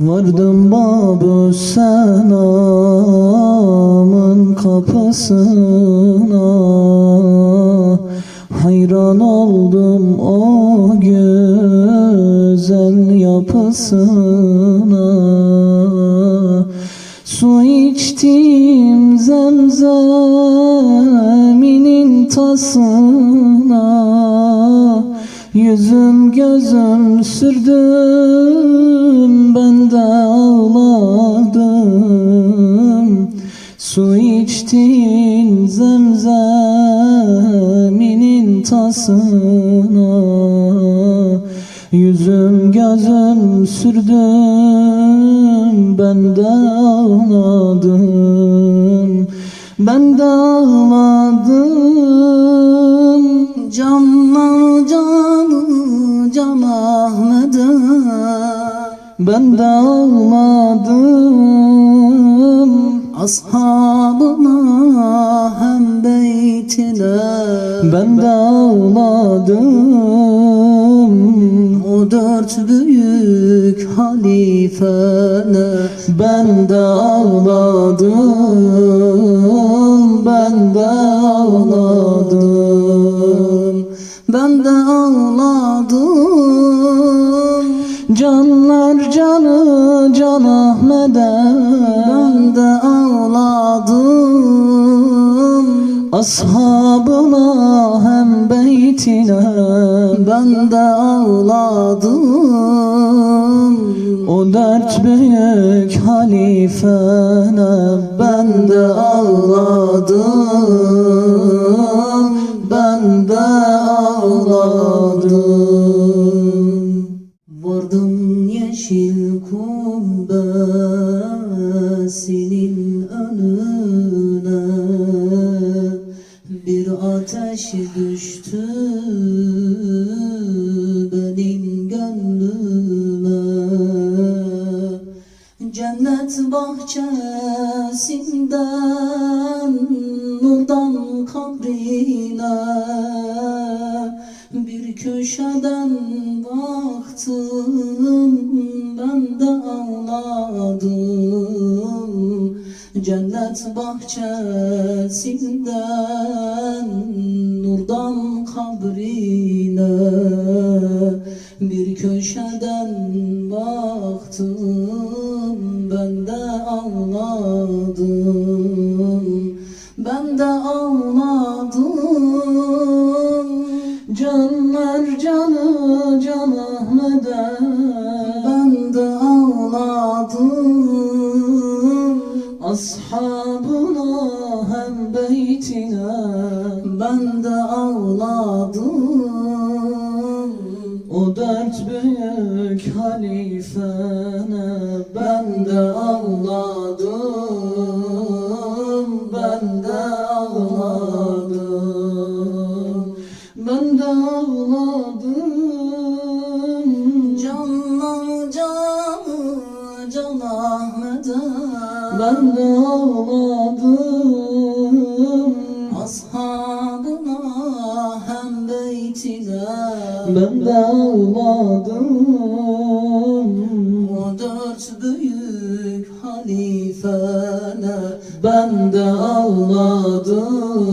Vardım babu senamın kapısına. Hayran oldum o güzel yapısına. Su içtim zemzeminin tasına Yüzüm gözüm sürdüm ben de ağladım. Su içtin zemzeminin tasına Yüzüm gözüm sürdüm ben de ağladım. Ben de ağladım Ben de ağladım Ashabıma hem beytine Ben de O dört büyük halifene. Ben de Ben de Ben de canı can Ahmet'e Ben de ağladım. Ashabına hem beytine Ben de ağladım. O dört büyük halifene Ben Bir ateş düştü benim gönlüme. Cennet bahçesinden nurdan kabrine. Bir köşeden baktım ben Cennet bahçesinden nurdan kabrine Bir köşeden baktım ben de ağladım Ben de ağladım Ashabına hem beytine Ben de ağladım. O dört büyük halifene Ben de ağladım. Ben de ağladım. Ben de ağladım Ben de ağladım Ashabına hem beytine Ben de ağladım O dört büyük halifene Ben de ağladım